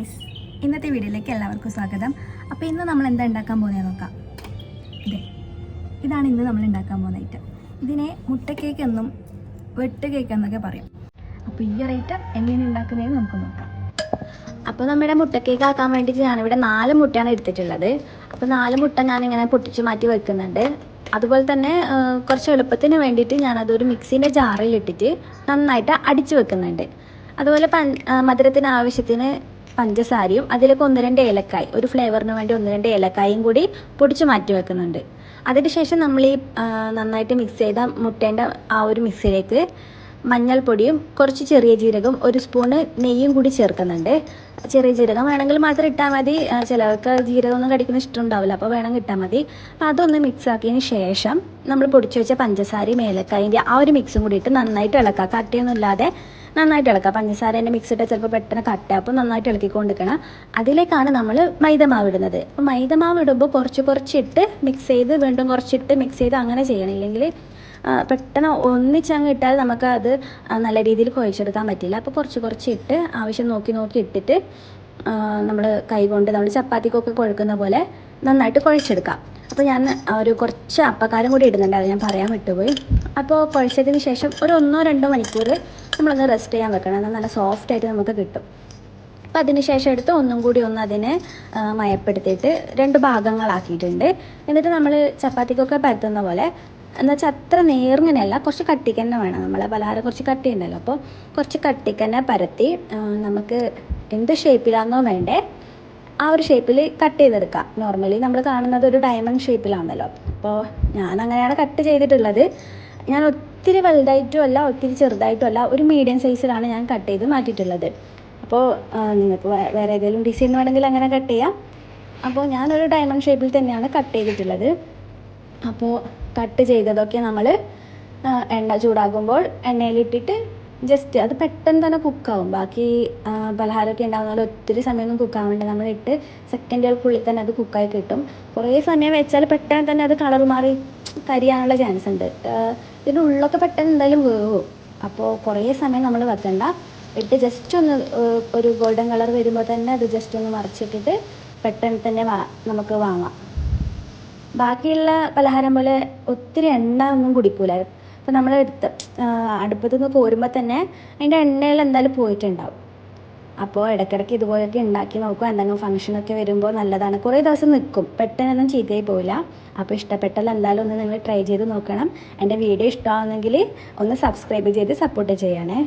Guys ഇന്നത്തെ വീഡിയോയിലേക്ക് എല്ലാവർക്കും സ്വാഗതം. അപ്പോൾ ഇന്ന് നമ്മൾ എന്താ ഉണ്ടാക്കാൻ പോകുന്നത് നോക്കാം. ഇതേ ഇതാണ് ഇന്ന് നമ്മൾ ഉണ്ടാക്കാൻ പോകുന്ന ഐറ്റം ഇതിനെ മുട്ട കേക്ക് എന്നും വെട്ട് കേക്ക് എന്നൊക്കെ പറയും. അപ്പോൾ ഈ ഒരു ഐറ്റം എങ്ങനെ ഉണ്ടാക്കുന്നതെന്ന് നമുക്ക് നോക്കാം. അപ്പോൾ നമ്മുടെ മുട്ട കേക്ക് ആക്കാൻ വേണ്ടിയിട്ട് ഞാനിവിടെ നാല് മുട്ടയാണ് എടുത്തിട്ടുള്ളത്. അപ്പോൾ നാല് മുട്ട ഞാനിങ്ങനെ പൊട്ടിച്ച് മാറ്റി വെക്കുന്നുണ്ട്. അതുപോലെ തന്നെ കുറച്ച് എളുപ്പത്തിന് വേണ്ടിയിട്ട് ഞാനതൊരു മിക്സീന്റെ ജാറിലിട്ടിട്ട് നന്നായിട്ട് അടിച്ച് വെക്കുന്നുണ്ട്. അതുപോലെ പൻ മധുരത്തിന് ആവശ്യത്തിന് പഞ്ചസാരയും അതിലേക്ക് ഒന്ന് രണ്ട് ഏലക്കായ് ഒരു ഫ്ലേവറിന് വേണ്ടി ഒന്ന് രണ്ട് ഏലക്കായും കൂടി പൊടിച്ച് മാറ്റി വെക്കുന്നുണ്ട്. അതിനുശേഷം നമ്മൾ ഈ നന്നായിട്ട് മിക്സ് ചെയ്ത മുട്ടേന്റെ ആ ഒരു മിക്സിലേക്ക് മഞ്ഞൾപ്പൊടിയും കുറച്ച് ചെറിയ ജീരകം ഒരു സ്പൂണ് നെയ്യും കൂടി ചേർക്കുന്നുണ്ട്. ചെറിയ ജീരകം വേണമെങ്കിൽ മാത്രം ഇട്ടാൽ മതി. ചിലർക്ക് ജീരകം ഒന്നും കടിക്കുന്ന ഇഷ്ടം ഉണ്ടാവില്ല. അപ്പോൾ വേണമെങ്കിൽ ഇട്ടാൽ മതി. അപ്പോൾ അതൊന്ന് മിക്സ് ആക്കിയതിന് ശേഷം നമ്മൾ പൊടിച്ചു വെച്ച പഞ്ചസാരയും ഏലക്കായന്റെ ആ ഒരു മിക്സും കൂടി ഇട്ട് നന്നായിട്ട് ഇളക്കുക കട്ടിയൊന്നും ഇല്ലാതെ നന്നായിട്ട് ഇളക്കുക. പഞ്ചസാരേന്റെ മിക്സ് ഇട്ടാൽ ചിലപ്പോൾ പെട്ടെന്ന് കട്ട അപ്പോൾ നന്നായിട്ട് ഇളക്കിക്കൊണ്ടിരിക്കണം. അതിലേക്കാണ് നമ്മൾ മൈദമാവ് ഇടുന്നത്. അപ്പോൾ മൈദമാവ് ഇടുമ്പോൾ കുറച്ച് കുറച്ചിട്ട് മിക്സ് ചെയ്ത് വീണ്ടും കുറച്ചിട്ട് മിക്സ് ചെയ്ത് അങ്ങനെ ചെയ്യണം. ഇല്ലെങ്കിൽ പെട്ടെന്ന് ഒന്നിച്ചങ്ങ് ഇട്ടാൽ നമുക്ക് അത് നല്ല രീതിയിൽ കുഴച്ചെടുക്കാൻ പറ്റില്ല. അപ്പോൾ കുറച്ച് കുറച്ചിട്ട് ആവശ്യം നോക്കി നോക്കി ഇട്ടിട്ട് നമ്മൾ കൈകൊണ്ട് നമ്മൾ ചപ്പാത്തിക്കൊക്കെ കുഴക്കുന്ന പോലെ നന്നായിട്ട് കുഴച്ചെടുക്കാം. അപ്പോൾ ഞാൻ ഒരു കുറച്ച് അപ്പക്കാരം കൂടി ഇടുന്നുണ്ട്. അത് ഞാൻ പറയാൻ വിട്ടുപോയി. അപ്പോൾ കുഴച്ചതിന് ശേഷം ഒരു ഒന്നോ രണ്ടോ മണിക്കൂർ നമ്മളൊന്ന് റെസ്റ്റ് ചെയ്യാൻ വെക്കണം. എന്നാൽ നല്ല സോഫ്റ്റ് ആയിട്ട് നമുക്ക് കിട്ടും. അപ്പോൾ അതിന് ശേഷം എടുത്ത് ഒന്നും കൂടി ഒന്ന് അതിനെ മയപ്പെടുത്തിയിട്ട് രണ്ട് ഭാഗങ്ങളാക്കിയിട്ടുണ്ട്. എന്നിട്ട് നമ്മൾ ചപ്പാത്തിക്കൊക്കെ പരത്തുന്ന പോലെ എന്ന് വെച്ചാൽ അത്ര നേർങ്ങനെയല്ല കുറച്ച് കട്ടിക്ക് തന്നെ വേണം. നമ്മളെ പലഹാരം കുറച്ച് കട്ടി ഉണ്ടല്ലോ അപ്പോൾ കുറച്ച് കട്ടിക്ക് തന്നെ പരത്തി നമുക്ക് എന്ത് ഷേപ്പിലാണെന്നോ വേണ്ടേ ആ ഒരു ഷേപ്പിൽ കട്ട് ചെയ്തെടുക്കാം. നോർമലി നമ്മൾ കാണുന്നത് ഒരു ഡയമണ്ട് ഷേപ്പിലാണല്ലോ അപ്പോൾ ഞാൻ അങ്ങനെയാണ് കട്ട് ചെയ്തിട്ടുള്ളത്. ഞാൻ ഒത്തിരി വലുതായിട്ടും അല്ല ഒത്തിരി ചെറുതായിട്ടും അല്ല ഒരു മീഡിയം സൈസിലാണ് ഞാൻ കട്ട് ചെയ്ത് മാറ്റിയിട്ടുള്ളത്. അപ്പോൾ നിങ്ങൾക്ക് വേറെ ഏതെങ്കിലും ഡിസൈൻ വേണമെങ്കിൽ അങ്ങനെ കട്ട് ചെയ്യാം. അപ്പോൾ ഞാനൊരു ഡയമണ്ട് ഷേപ്പിൽ തന്നെയാണ് കട്ട് ചെയ്തിട്ടുള്ളത്. അപ്പോൾ കട്ട് ചെയ്തതൊക്കെ നമ്മൾ എണ്ണ ചൂടാകുമ്പോൾ എണ്ണയിലിട്ടിട്ട് ജസ്റ്റ് അത് പെട്ടെന്ന് തന്നെ കുക്കാവും ബാക്കി പലഹാരമൊക്കെ ഉണ്ടാകുന്ന ഒത്തിരി സമയമൊന്നും കുക്കാവേണ്ട നമ്മൾ ഇട്ട് സെക്കൻഡുകൾക്കുള്ളിൽ തന്നെ അത് കുക്കായി കിട്ടും. കുറേ സമയം വെച്ചാൽ പെട്ടെന്ന് തന്നെ അത് കളർ മാറി കരിയാനുള്ള ചാൻസ് ഉണ്ട്. ഇതിന്റെ ഉള്ളൊക്കെ പെട്ടെന്ന് എന്തായാലും വേവും. അപ്പോൾ കുറേ സമയം നമ്മൾ വെക്കണ്ട. ഇട്ട് ജസ്റ്റ് ഒന്ന് ഒരു ഗോൾഡൻ കളർ വരുമ്പോൾ തന്നെ അത് ജസ്റ്റ് ഒന്ന് മറിച്ചിട്ടിട്ട് പെട്ടെന്ന് തന്നെ നമുക്ക് വാങ്ങാം. ബാക്കിയുള്ള പലഹാരം പോലെ ഒത്തിരി എണ്ണ ഒന്നും കുടിക്കൂല. ഇപ്പം നമ്മൾ എടുത്ത് അടുപ്പത്തു നിന്ന് പോരുമ്പോൾ തന്നെ അതിന്റെ എണ്ണയിൽ എന്തായാലും പോയിട്ടുണ്ടാവും. അപ്പോൾ ഇടയ്ക്കിടയ്ക്ക് ഇതുപോലെയൊക്കെ ഉണ്ടാക്കി നോക്കുക എന്തെങ്കിലും ഫംഗ്ഷനൊക്കെ വരുമ്പോൾ നല്ലതാണ്. കുറേ ദിവസം നിൽക്കും. പെട്ടെന്നൊന്നും ചീത്തയായി പോവില്ല. അപ്പോൾ ഇഷ്ടപ്പെട്ടാൽ എന്തായാലും ഒന്ന് നിങ്ങൾ ട്രൈ ചെയ്ത് നോക്കണം. എന്റെ വീഡിയോ ഇഷ്ടമാവുന്നെങ്കിൽ ഒന്ന് സബ്സ്ക്രൈബ് ചെയ്ത് സപ്പോർട്ട് ചെയ്യണേ.